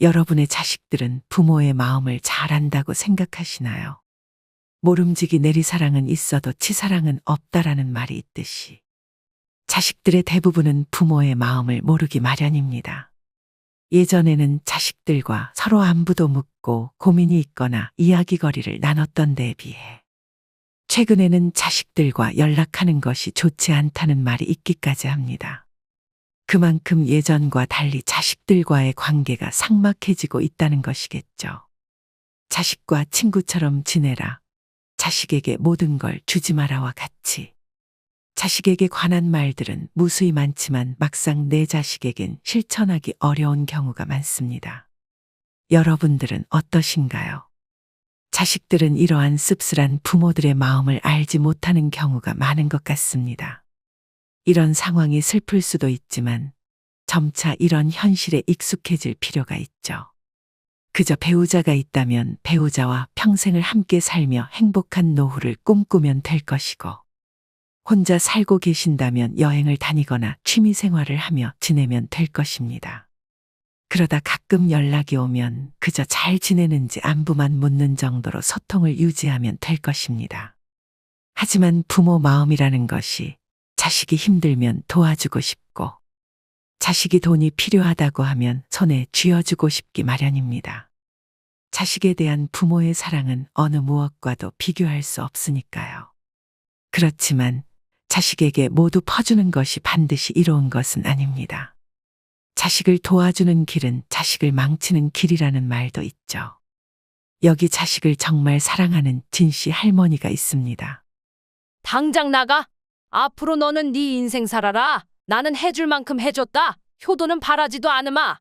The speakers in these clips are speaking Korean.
여러분의 자식들은 부모의 마음을 잘 안다고 생각하시나요? 모름지기 내리사랑은 있어도 치사랑은 없다라는 말이 있듯이 자식들의 대부분은 부모의 마음을 모르기 마련입니다. 예전에는 자식들과 서로 안부도 묻고 고민이 있거나 이야기거리를 나눴던 데에 비해 최근에는 자식들과 연락하는 것이 좋지 않다는 말이 있기까지 합니다. 그만큼 예전과 달리 자식들과의 관계가 삭막해지고 있다는 것이겠죠. 자식과 친구처럼 지내라. 자식에게 모든 걸 주지 마라와 같이. 자식에게 관한 말들은 무수히 많지만 막상 내 자식에겐 실천하기 어려운 경우가 많습니다. 여러분들은 어떠신가요? 자식들은 이러한 씁쓸한 부모들의 마음을 알지 못하는 경우가 많은 것 같습니다. 이런 상황이 슬플 수도 있지만 점차 이런 현실에 익숙해질 필요가 있죠. 그저 배우자가 있다면 배우자와 평생을 함께 살며 행복한 노후를 꿈꾸면 될 것이고, 혼자 살고 계신다면 여행을 다니거나 취미 생활을 하며 지내면 될 것입니다. 그러다 가끔 연락이 오면 그저 잘 지내는지 안부만 묻는 정도로 소통을 유지하면 될 것입니다. 하지만 부모 마음이라는 것이 자식이 힘들면 도와주고 싶고, 자식이 돈이 필요하다고 하면 손에 쥐어주고 싶기 마련입니다. 자식에 대한 부모의 사랑은 어느 무엇과도 비교할 수 없으니까요. 그렇지만 자식에게 모두 퍼주는 것이 반드시 이로운 것은 아닙니다. 자식을 도와주는 길은 자식을 망치는 길이라는 말도 있죠. 여기 자식을 정말 사랑하는 진씨 할머니가 있습니다. 당장 나가. 앞으로 너는 네 인생 살아라. 나는 해줄 만큼 해줬다. 효도는 바라지도 않으마.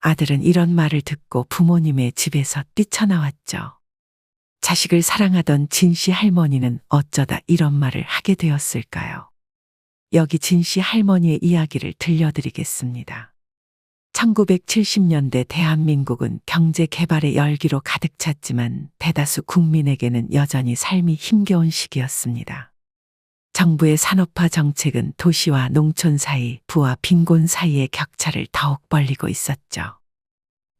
아들은 이런 말을 듣고 부모님의 집에서 뛰쳐나왔죠. 자식을 사랑하던 진씨 할머니는 어쩌다 이런 말을 하게 되었을까요? 여기 진씨 할머니의 이야기를 들려드리겠습니다. 1970년대 대한민국은 경제 개발의 열기로 가득 찼지만 대다수 국민에게는 여전히 삶이 힘겨운 시기였습니다. 정부의 산업화 정책은 도시와 농촌 사이, 부와 빈곤 사이의 격차를 더욱 벌리고 있었죠.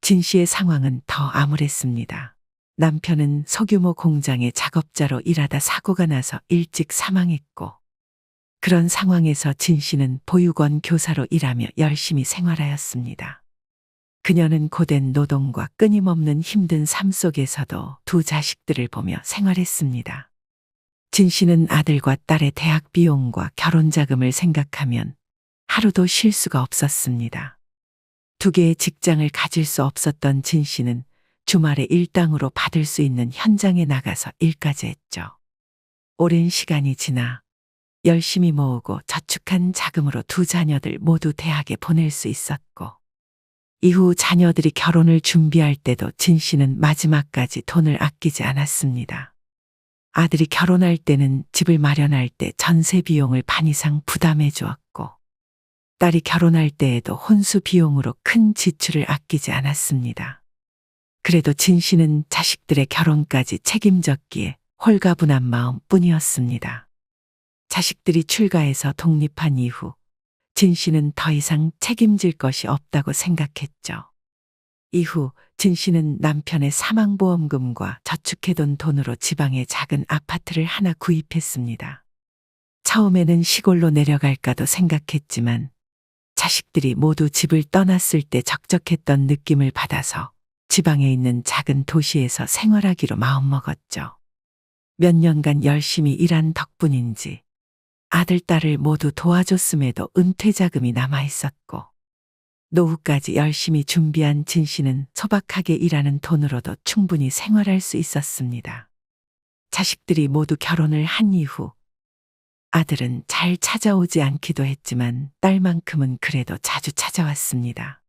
진 씨의 상황은 더 암울했습니다. 남편은 소규모 공장의 작업자로 일하다 사고가 나서 일찍 사망했고, 그런 상황에서 진 씨는 보육원 교사로 일하며 열심히 생활하였습니다. 그녀는 고된 노동과 끊임없는 힘든 삶 속에서도 두 자식들을 보며 생활했습니다. 진 씨는 아들과 딸의 대학 비용과 결혼 자금을 생각하면 하루도 쉴 수가 없었습니다. 두 개의 직장을 가질 수 없었던 진 씨는 주말에 일당으로 받을 수 있는 현장에 나가서 일까지 했죠. 오랜 시간이 지나 열심히 모으고 저축한 자금으로 두 자녀들 모두 대학에 보낼 수 있었고, 이후 자녀들이 결혼을 준비할 때도 진 씨는 마지막까지 돈을 아끼지 않았습니다. 아들이 결혼할 때는 집을 마련할 때 전세 비용을 반 이상 부담해 주었고, 딸이 결혼할 때에도 혼수 비용으로 큰 지출을 아끼지 않았습니다. 그래도 진 씨는 자식들의 결혼까지 책임졌기에 홀가분한 마음 뿐이었습니다. 자식들이 출가해서 독립한 이후 진 씨는 더 이상 책임질 것이 없다고 생각했죠. 이후 진 씨는 남편의 사망보험금과 저축해둔 돈으로 지방에 작은 아파트를 하나 구입했습니다. 처음에는 시골로 내려갈까도 생각했지만 자식들이 모두 집을 떠났을 때 적적했던 느낌을 받아서 지방에 있는 작은 도시에서 생활하기로 마음먹었죠. 몇 년간 열심히 일한 덕분인지 아들, 딸을 모두 도와줬음에도 은퇴 자금이 남아 있었고, 노후까지 열심히 준비한 진 씨는 소박하게 일하는 돈으로도 충분히 생활할 수 있었습니다. 자식들이 모두 결혼을 한 이후 아들은 잘 찾아오지 않기도 했지만 딸만큼은 그래도 자주 찾아왔습니다.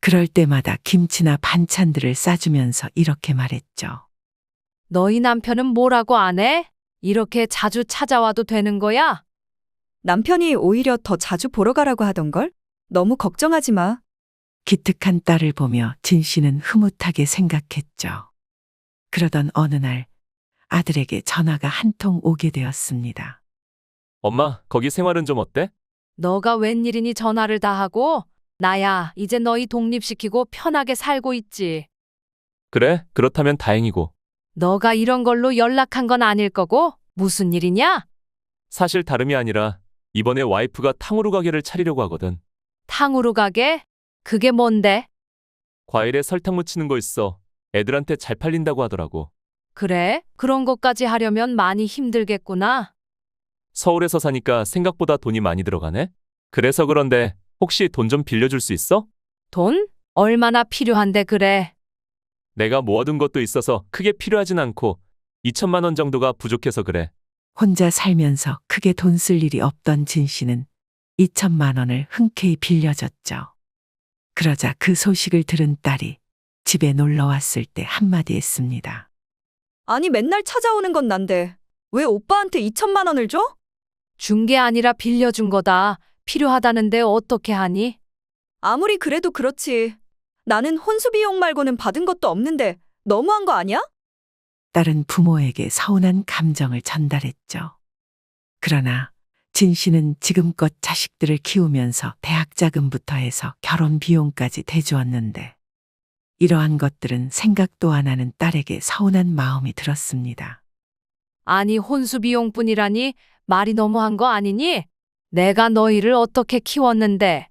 그럴 때마다 김치나 반찬들을 싸주면서 이렇게 말했죠. 너희 남편은 뭐라고 안 해? 이렇게 자주 찾아와도 되는 거야? 남편이 오히려 더 자주 보러 가라고 하던걸? 너무 걱정하지 마. 기특한 딸을 보며 진 씨는 흐뭇하게 생각했죠. 그러던 어느 날 아들에게 전화가 한 통 오게 되었습니다. 엄마, 거기 생활은 좀 어때? 너가 웬일이니 전화를 다 하고? 나야, 이제 너희 독립시키고 편하게 살고 있지. 그래, 그렇다면 다행이고. 너가 이런 걸로 연락한 건 아닐 거고, 무슨 일이냐? 사실 다름이 아니라 이번에 와이프가 탕후루 가게를 차리려고 하거든. 탕후루 가게? 그게 뭔데? 과일에 설탕 묻히는 거 있어. 애들한테 잘 팔린다고 하더라고. 그래? 그런 것까지 하려면 많이 힘들겠구나. 서울에서 사니까 생각보다 돈이 많이 들어가네? 그래서 그런데 혹시 돈 좀 빌려줄 수 있어? 돈? 얼마나 필요한데 그래? 내가 모아둔 것도 있어서 크게 필요하진 않고 2천만 원 정도가 부족해서 그래. 혼자 살면서 크게 돈 쓸 일이 없던 진 씨는 2천만 원을 흔쾌히 빌려줬죠. 그러자 그 소식을 들은 딸이 집에 놀러 왔을 때 한마디 했습니다. 아니 맨날 찾아오는 건 난데 왜 오빠한테 2천만 원을 줘? 준 게 아니라 빌려준 거다. 필요하다는데 어떻게 하니? 아무리 그래도 그렇지. 나는 혼수 비용 말고는 받은 것도 없는데 너무한 거 아니야? 딸은 부모에게 서운한 감정을 전달했죠. 그러나 진 씨는 지금껏 자식들을 키우면서 대학 자금부터 해서 결혼 비용까지 대주었는데 이러한 것들은 생각도 안 하는 딸에게 서운한 마음이 들었습니다. 아니, 혼수 비용뿐이라니 말이 너무한 거 아니니? 내가 너희를 어떻게 키웠는데?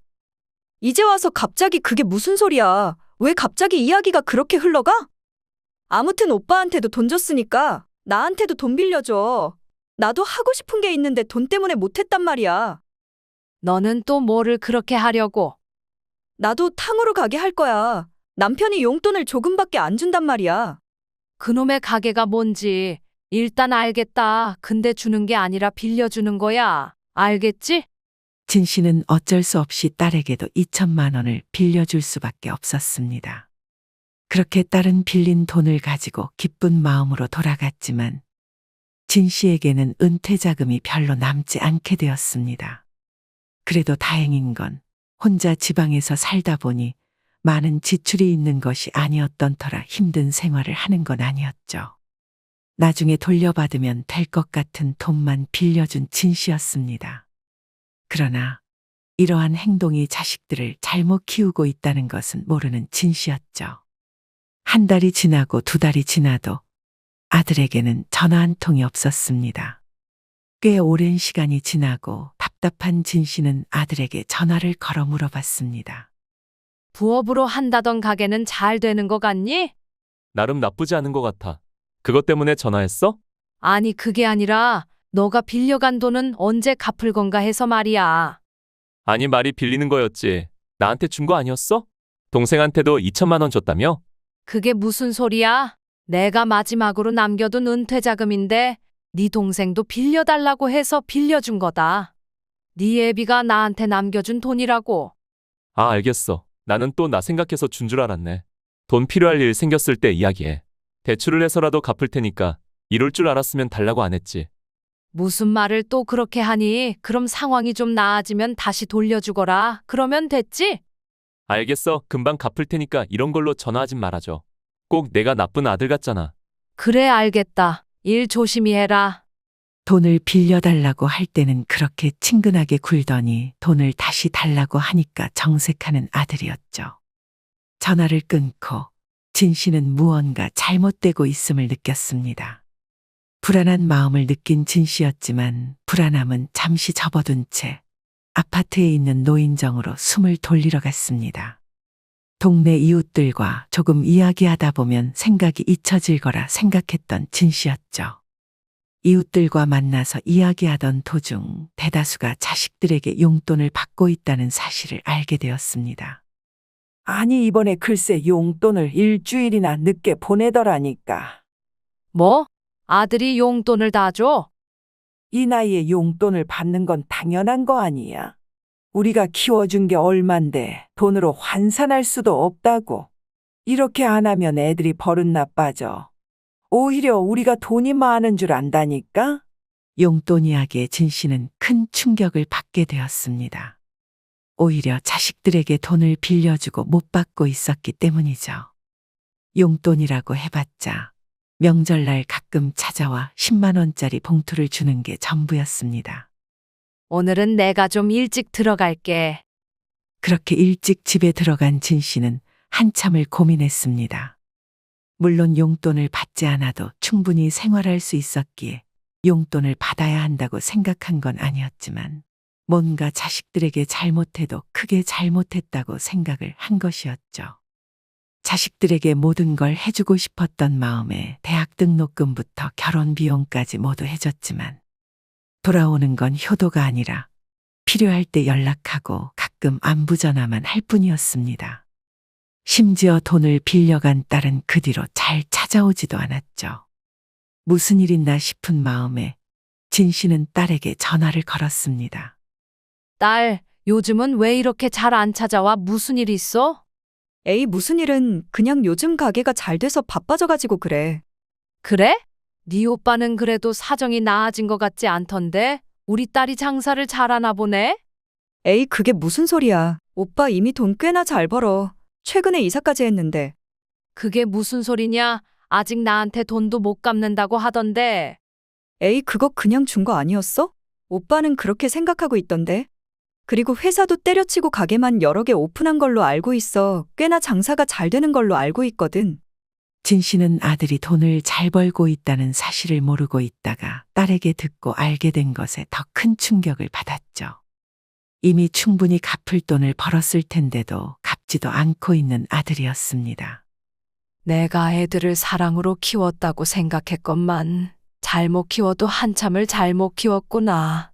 이제 와서 갑자기 그게 무슨 소리야? 왜 갑자기 이야기가 그렇게 흘러가? 아무튼 오빠한테도 돈 줬으니까 나한테도 돈 빌려줘. 나도 하고 싶은 게 있는데 돈 때문에 못했단 말이야. 너는 또 뭐를 그렇게 하려고? 나도 탕후루 가게 할 거야. 남편이 용돈을 조금밖에 안 준단 말이야. 그놈의 가게가 뭔지 일단 알겠다. 근데 주는 게 아니라 빌려주는 거야. 알겠지? 진 씨는 어쩔 수 없이 딸에게도 2천만 원을 빌려줄 수밖에 없었습니다. 그렇게 딸은 빌린 돈을 가지고 기쁜 마음으로 돌아갔지만 진 씨에게는 은퇴 자금이 별로 남지 않게 되었습니다. 그래도 다행인 건 혼자 지방에서 살다 보니 많은 지출이 있는 것이 아니었던 터라 힘든 생활을 하는 건 아니었죠. 나중에 돌려받으면 될 것 같은 돈만 빌려준 진 씨였습니다. 그러나 이러한 행동이 자식들을 잘못 키우고 있다는 것은 모르는 진 씨였죠. 한 달이 지나고 두 달이 지나도 아들에게는 전화 한 통이 없었습니다. 꽤 오랜 시간이 지나고 답답한 진 씨는 아들에게 전화를 걸어 물어봤습니다. 부업으로 한다던 가게는 잘 되는 거 같니? 나름 나쁘지 않은 것 같아. 그것 때문에 전화했어? 아니, 그게 아니라 너가 빌려간 돈은 언제 갚을 건가 해서 말이야. 아니 말이 빌리는 거였지. 나한테 준 거 아니었어? 동생한테도 2천만 원 줬다며? 그게 무슨 소리야? 내가 마지막으로 남겨둔 은퇴 자금인데 네 동생도 빌려달라고 해서 빌려준 거다. 네 애비가 나한테 남겨준 돈이라고. 아 알겠어. 나는 또 나 생각해서 준 줄 알았네. 돈 필요할 일 생겼을 때 이야기해. 대출을 해서라도 갚을 테니까 이럴 줄 알았으면 달라고 안 했지. 무슨 말을 또 그렇게 하니? 그럼 상황이 좀 나아지면 다시 돌려주거라. 그러면 됐지? 알겠어. 금방 갚을 테니까 이런 걸로 전화하진 말아줘. 꼭 내가 나쁜 아들 같잖아. 그래, 알겠다. 일 조심히 해라. 돈을 빌려달라고 할 때는 그렇게 친근하게 굴더니 돈을 다시 달라고 하니까 정색하는 아들이었죠. 전화를 끊고 진 씨는 무언가 잘못되고 있음을 느꼈습니다. 불안한 마음을 느낀 진 씨였지만 불안함은 잠시 접어둔 채 아파트에 있는 노인정으로 숨을 돌리러 갔습니다. 동네 이웃들과 조금 이야기하다 보면 생각이 잊혀질 거라 생각했던 진 씨였죠. 이웃들과 만나서 이야기하던 도중 대다수가 자식들에게 용돈을 받고 있다는 사실을 알게 되었습니다. 아니, 이번에 글쎄 용돈을 일주일이나 늦게 보내더라니까. 뭐? 아들이 용돈을 다 줘? 이 나이에 용돈을 받는 건 당연한 거 아니야. 우리가 키워준 게 얼만데 돈으로 환산할 수도 없다고. 이렇게 안 하면 애들이 버릇 나빠져. 오히려 우리가 돈이 많은 줄 안다니까? 용돈 이야기에 진 씨는 큰 충격을 받게 되었습니다. 오히려 자식들에게 돈을 빌려주고 못 받고 있었기 때문이죠. 용돈이라고 해봤자 명절날 가끔 찾아와 10만 원짜리 봉투를 주는 게 전부였습니다. 오늘은 내가 좀 일찍 들어갈게. 그렇게 일찍 집에 들어간 진 씨는 한참을 고민했습니다. 물론 용돈을 받지 않아도 충분히 생활할 수 있었기에 용돈을 받아야 한다고 생각한 건 아니었지만 뭔가 자식들에게 잘못해도 크게 잘못했다고 생각을 한 것이었죠. 자식들에게 모든 걸 해주고 싶었던 마음에 대학 등록금부터 결혼 비용까지 모두 해줬지만 돌아오는 건 효도가 아니라 필요할 때 연락하고 가끔 안부 전화만 할 뿐이었습니다. 심지어 돈을 빌려간 딸은 그 뒤로 잘 찾아오지도 않았죠. 무슨 일 있나 싶은 마음에 진 씨는 딸에게 전화를 걸었습니다. 딸, 요즘은 왜 이렇게 잘 안 찾아와? 무슨 일 있어? 에이, 무슨 일은 그냥 요즘 가게가 잘 돼서 바빠져가지고 그래. 그래? 네 오빠는 그래도 사정이 나아진 것 같지 않던데? 우리 딸이 장사를 잘하나 보네? 에이, 그게 무슨 소리야. 오빠 이미 돈 꽤나 잘 벌어. 최근에 이사까지 했는데. 그게 무슨 소리냐? 아직 나한테 돈도 못 갚는다고 하던데. 에이, 그거 그냥 준 거 아니었어? 오빠는 그렇게 생각하고 있던데. 그리고 회사도 때려치고 가게만 여러 개 오픈한 걸로 알고 있어. 꽤나 장사가 잘 되는 걸로 알고 있거든. 진 씨는 아들이 돈을 잘 벌고 있다는 사실을 모르고 있다가 딸에게 듣고 알게 된 것에 더 큰 충격을 받았죠. 이미 충분히 갚을 돈을 벌었을 텐데도 갚지도 않고 있는 아들이었습니다. 내가 애들을 사랑으로 키웠다고 생각했건만 잘못 키워도 한참을 잘못 키웠구나.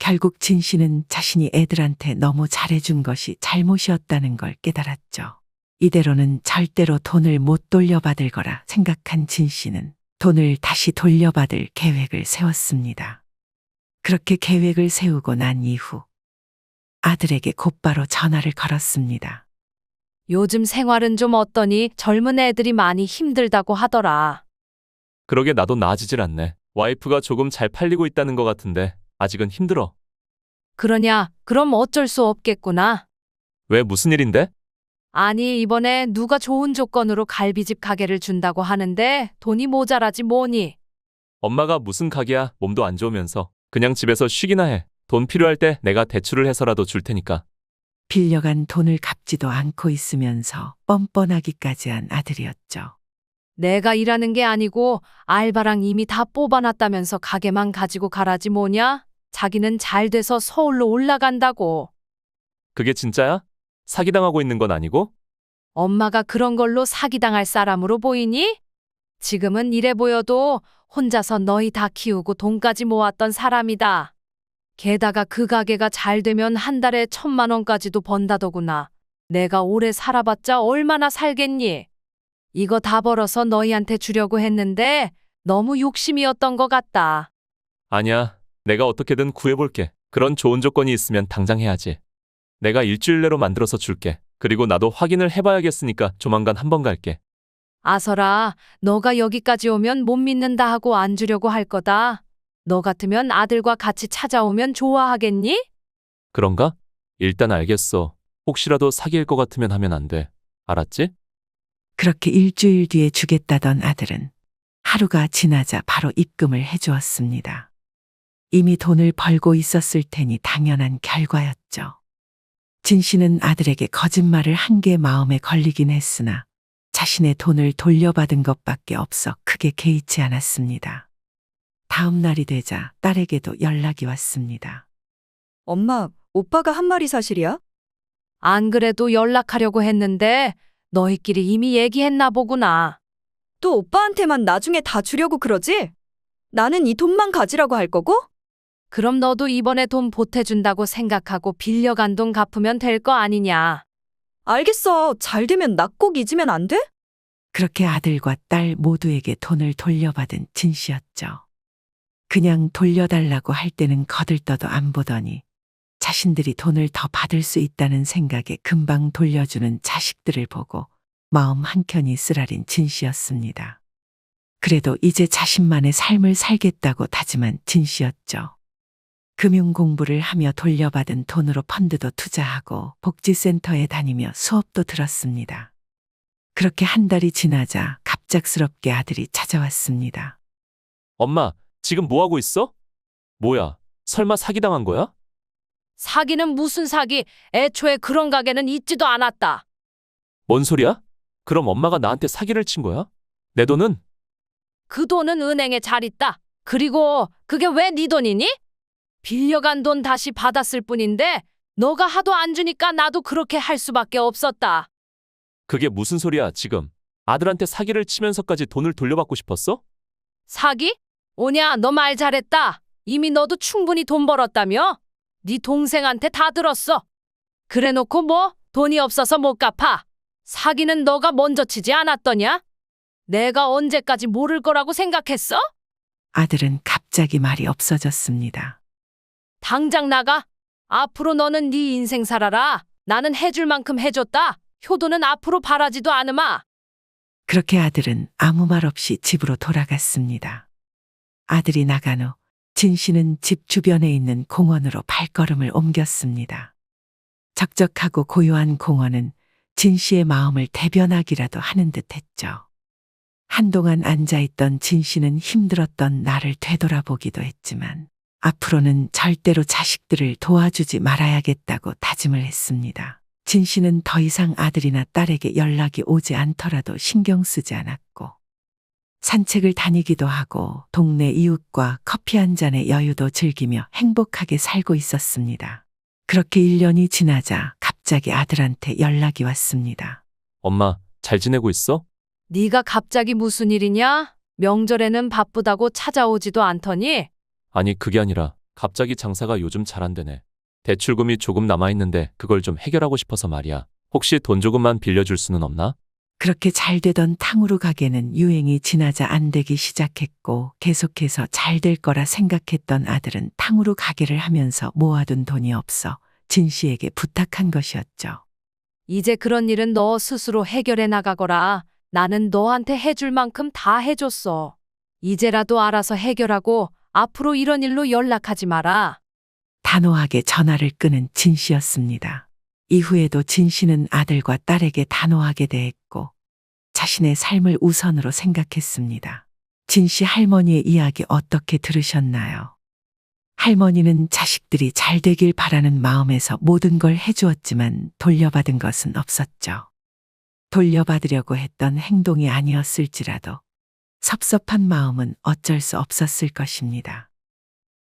결국 진 씨는 자신이 애들한테 너무 잘해준 것이 잘못이었다는 걸 깨달았죠. 이대로는 절대로 돈을 못 돌려받을 거라 생각한 진 씨는 돈을 다시 돌려받을 계획을 세웠습니다. 그렇게 계획을 세우고 난 이후 아들에게 곧바로 전화를 걸었습니다. 요즘 생활은 좀 어떠니 젊은 애들이 많이 힘들다고 하더라. 그러게 나도 나아지질 않네. 와이프가 조금 잘 팔리고 있다는 것 같은데 아직은 힘들어. 그러냐? 그럼 어쩔 수 없겠구나. 왜 무슨 일인데? 아니, 이번에 누가 좋은 조건으로 갈비집 가게를 준다고 하는데 돈이 모자라지 뭐니? 엄마가 무슨 가게야 몸도 안 좋으면서 그냥 집에서 쉬기나 해. 돈 필요할 때 내가 대출을 해서라도 줄 테니까. 빌려간 돈을 갚지도 않고 있으면서 뻔뻔하기까지 한 아들이었죠. 내가 일하는 게 아니고 알바랑 이미 다 뽑아놨다면서 가게만 가지고 가라지 뭐냐? 자기는 잘 돼서 서울로 올라간다고. 그게 진짜야? 사기당하고 있는 건 아니고? 엄마가 그런 걸로 사기당할 사람으로 보이니? 지금은 이래 보여도 혼자서 너희 다 키우고 돈까지 모았던 사람이다. 게다가 그 가게가 잘 되면 한 달에 천만 원까지도 번다더구나. 내가 오래 살아봤자 얼마나 살겠니? 이거 다 벌어서 너희한테 주려고 했는데 너무 욕심이었던 것 같다. 아니야. 내가 어떻게든 구해볼게. 그런 좋은 조건이 있으면 당장 해야지. 내가 일주일 내로 만들어서 줄게. 그리고 나도 확인을 해봐야겠으니까 조만간 한번 갈게. 아서라, 너가 여기까지 오면 못 믿는다 하고 안 주려고 할 거다. 너 같으면 아들과 같이 찾아오면 좋아하겠니? 그런가? 일단 알겠어. 혹시라도 사기일 것 같으면 하면 안 돼. 알았지? 그렇게 일주일 뒤에 주겠다던 아들은 하루가 지나자 바로 입금을 해주었습니다. 이미 돈을 벌고 있었을 테니 당연한 결과였죠. 진 씨는 아들에게 거짓말을 한 게 마음에 걸리긴 했으나 자신의 돈을 돌려받은 것밖에 없어 크게 개의치 않았습니다. 다음 날이 되자 딸에게도 연락이 왔습니다. 엄마, 오빠가 한 말이 사실이야? 안 그래도 연락하려고 했는데 너희끼리 이미 얘기했나 보구나. 또 오빠한테만 나중에 다 주려고 그러지? 나는 이 돈만 가지라고 할 거고? 그럼 너도 이번에 돈 보태준다고 생각하고 빌려간 돈 갚으면 될 거 아니냐. 알겠어. 잘 되면 나 꼭 잊으면 안 돼? 그렇게 아들과 딸 모두에게 돈을 돌려받은 진 씨였죠. 그냥 돌려달라고 할 때는 거들떠도 안 보더니 자신들이 돈을 더 받을 수 있다는 생각에 금방 돌려주는 자식들을 보고 마음 한켠이 쓰라린 진 씨였습니다. 그래도 이제 자신만의 삶을 살겠다고 다짐한 진 씨였죠. 금융 공부를 하며 돌려받은 돈으로 펀드도 투자하고 복지센터에 다니며 수업도 들었습니다. 그렇게 한 달이 지나자 갑작스럽게 아들이 찾아왔습니다. 엄마, 지금 뭐 하고 있어? 뭐야? 설마 사기당한 거야? 사기는 무슨 사기? 애초에 그런 가게는 있지도 않았다. 뭔 소리야? 그럼 엄마가 나한테 사기를 친 거야? 내 돈은? 그 돈은 은행에 잘 있다. 그리고 그게 왜 네 돈이니? 빌려간 돈 다시 받았을 뿐인데 너가 하도 안 주니까 나도 그렇게 할 수밖에 없었다. 그게 무슨 소리야, 지금? 아들한테 사기를 치면서까지 돈을 돌려받고 싶었어? 사기? 오냐, 너 말 잘했다. 이미 너도 충분히 돈 벌었다며? 네 동생한테 다 들었어. 그래놓고 뭐 돈이 없어서 못 갚아. 사기는 너가 먼저 치지 않았더냐? 내가 언제까지 모를 거라고 생각했어? 아들은 갑자기 말이 없어졌습니다. 당장 나가. 앞으로 너는 네 인생 살아라. 나는 해줄 만큼 해줬다. 효도는 앞으로 바라지도 않으마. 그렇게 아들은 아무 말 없이 집으로 돌아갔습니다. 아들이 나간 후 진 씨는 집 주변에 있는 공원으로 발걸음을 옮겼습니다. 적적하고 고요한 공원은 진 씨의 마음을 대변하기라도 하는 듯 했죠. 한동안 앉아있던 진 씨는 힘들었던 나를 되돌아보기도 했지만 앞으로는 절대로 자식들을 도와주지 말아야겠다고 다짐을 했습니다. 진 씨는 더 이상 아들이나 딸에게 연락이 오지 않더라도 신경 쓰지 않았고 산책을 다니기도 하고 동네 이웃과 커피 한 잔의 여유도 즐기며 행복하게 살고 있었습니다. 그렇게 1년이 지나자 갑자기 아들한테 연락이 왔습니다. 엄마, 잘 지내고 있어? 네가 갑자기 무슨 일이냐? 명절에는 바쁘다고 찾아오지도 않더니 아니, 그게 아니라 갑자기 장사가 요즘 잘 안 되네. 대출금이 조금 남아있는데 그걸 좀 해결하고 싶어서 말이야. 혹시 돈 조금만 빌려줄 수는 없나? 그렇게 잘 되던 탕후루 가게는 유행이 지나자 안 되기 시작했고 계속해서 잘 될 거라 생각했던 아들은 탕후루 가게를 하면서 모아둔 돈이 없어 진 씨에게 부탁한 것이었죠. 이제 그런 일은 너 스스로 해결해 나가거라. 나는 너한테 해줄 만큼 다 해줬어. 이제라도 알아서 해결하고 앞으로 이런 일로 연락하지 마라. 단호하게 전화를 끄는 진 씨였습니다. 이후에도 진 씨는 아들과 딸에게 단호하게 대했고 자신의 삶을 우선으로 생각했습니다. 진 씨 할머니의 이야기 어떻게 들으셨나요? 할머니는 자식들이 잘 되길 바라는 마음에서 모든 걸 해주었지만 돌려받은 것은 없었죠. 돌려받으려고 했던 행동이 아니었을지라도 섭섭한 마음은 어쩔 수 없었을 것입니다.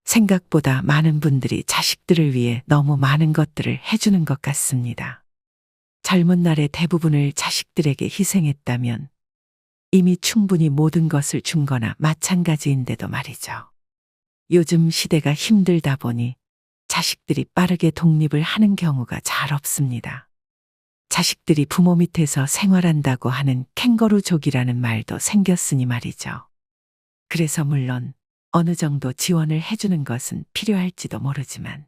생각보다 많은 분들이 자식들을 위해 너무 많은 것들을 해주는 것 같습니다. 젊은 날의 대부분을 자식들에게 희생했다면 이미 충분히 모든 것을 준 거나 마찬가지인데도 말이죠. 요즘 시대가 힘들다 보니 자식들이 빠르게 독립을 하는 경우가 잘 없습니다. 자식들이 부모 밑에서 생활한다고 하는 캥거루족이라는 말도 생겼으니 말이죠. 그래서 물론 어느 정도 지원을 해주는 것은 필요할지도 모르지만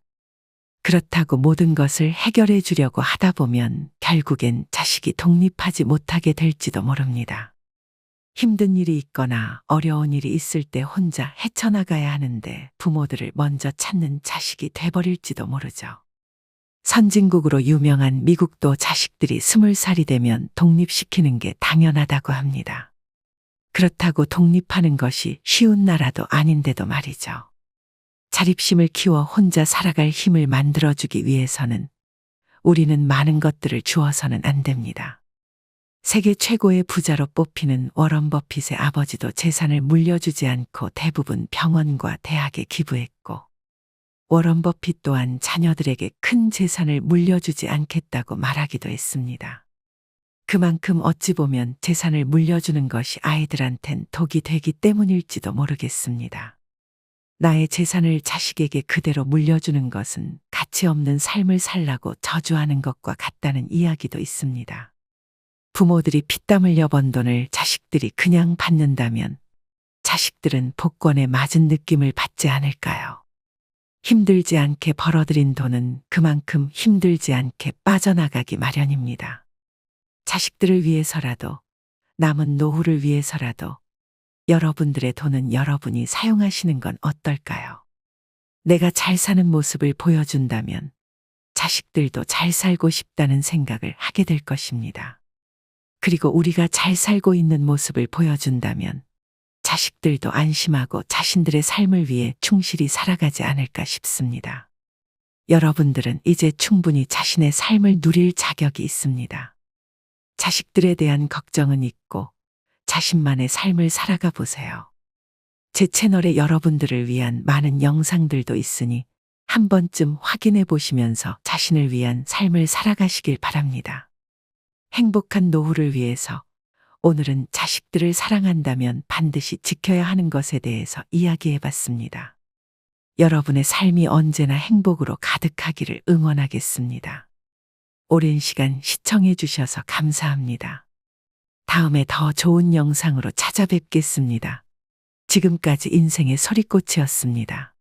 그렇다고 모든 것을 해결해 주려고 하다 보면 결국엔 자식이 독립하지 못하게 될지도 모릅니다. 힘든 일이 있거나 어려운 일이 있을 때 혼자 헤쳐나가야 하는데 부모들을 먼저 찾는 자식이 돼버릴지도 모르죠. 선진국으로 유명한 미국도 자식들이 스물 살이 되면 독립시키는 게 당연하다고 합니다. 그렇다고 독립하는 것이 쉬운 나라도 아닌데도 말이죠. 자립심을 키워 혼자 살아갈 힘을 만들어주기 위해서는 우리는 많은 것들을 주어서는 안 됩니다. 세계 최고의 부자로 뽑히는 워런 버핏의 아버지도 재산을 물려주지 않고 대부분 병원과 대학에 기부했고 워런 버핏 또한 자녀들에게 큰 재산을 물려주지 않겠다고 말하기도 했습니다. 그만큼 어찌 보면 재산을 물려주는 것이 아이들한텐 독이 되기 때문일지도 모르겠습니다. 나의 재산을 자식에게 그대로 물려주는 것은 가치 없는 삶을 살라고 저주하는 것과 같다는 이야기도 있습니다. 부모들이 피땀 흘려 번 돈을 자식들이 그냥 받는다면 자식들은 복권에 맞은 느낌을 받지 않을까요? 힘들지 않게 벌어들인 돈은 그만큼 힘들지 않게 빠져나가기 마련입니다. 자식들을 위해서라도 남은 노후를 위해서라도 여러분들의 돈은 여러분이 사용하시는 건 어떨까요? 내가 잘 사는 모습을 보여준다면 자식들도 잘 살고 싶다는 생각을 하게 될 것입니다. 그리고 우리가 잘 살고 있는 모습을 보여준다면 자식들도 안심하고 자신들의 삶을 위해 충실히 살아가지 않을까 싶습니다. 여러분들은 이제 충분히 자신의 삶을 누릴 자격이 있습니다. 자식들에 대한 걱정은 있고 자신만의 삶을 살아가 보세요. 제 채널에 여러분들을 위한 많은 영상들도 있으니 한 번쯤 확인해 보시면서 자신을 위한 삶을 살아가시길 바랍니다. 행복한 노후를 위해서 오늘은 자식들을 사랑한다면 반드시 지켜야 하는 것에 대해서 이야기해 봤습니다. 여러분의 삶이 언제나 행복으로 가득하기를 응원하겠습니다. 오랜 시간 시청해 주셔서 감사합니다. 다음에 더 좋은 영상으로 찾아뵙겠습니다. 지금까지 인생의 소리꽃이었습니다.